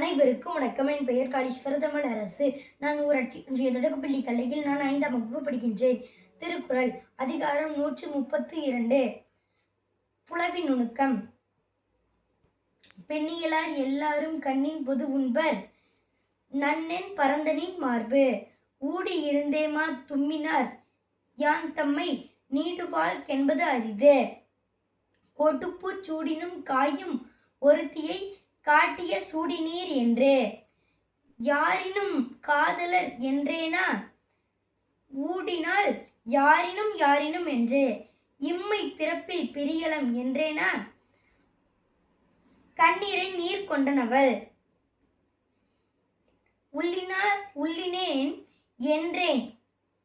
அனைவருக்கும் வணக்கம். என் பெயர் காளீஸ்வர தமிழ் அரசு. நான் ஊராட்சி ஒன்றிய தொடக்கப்பள்ளி கல்லையில் நான் ஐந்தாம் வகுப்பு படிக்கின்றேன். திருக்குறள் அதிகாரம் நூற்று முப்பத்தி இரண்டு. புலவி நுணுக்கம். பெண்ணியலார் எல்லாரும் கண்ணின் பொது உண்பர் நன்னென் பரந்தனின் மார்பு. ஊடி இருந்தேமா தும்மினார் யான் தம்மை நீடுவாள் என்பது அரிது. கொட்டுப்பூச் சூடினும் காயும் ஒருத்தியை காட்டிய சூடிநீர் என்று. யாரினும் காதலர் என்றேனா? ஊடினால் யாரினும் யாரினும் என்று. இம்மை பிறப்பில் பிரியலம் என்றேனா? கண்ணீரை நீர் கொண்டனவள். உள்ளினார் உள்ளினேன் என்றேன்.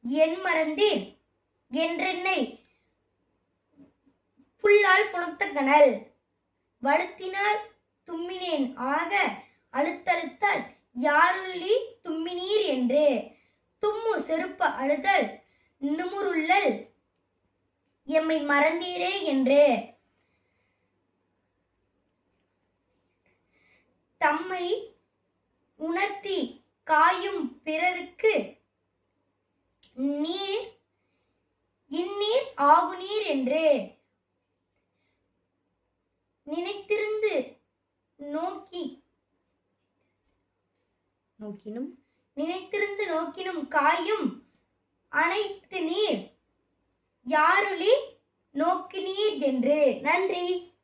என் மறந்தீர் என்றென்னை. புல்லால் புணத்த கனல். வழுத்தினால் தும்மினேன். ஆக அழுத்தழுத்தால் யாருள்ளி தும்மினீர் என்று. தும்மு செருப்ப அழுதல் நுமுருள்ளல் எம்மை மறந்தீரே என்று. தம்மை உணர்த்தி காயும் பிறருக்கு நீர் இந்நீர் ஆகுநீர் என்று. நினைத்திருந்து நோக்கினும் நினைத்திருந்து நோக்கினும் காயும் அனைத்து நீர். யாருளி நோக்கினீர் என்று. நன்றி.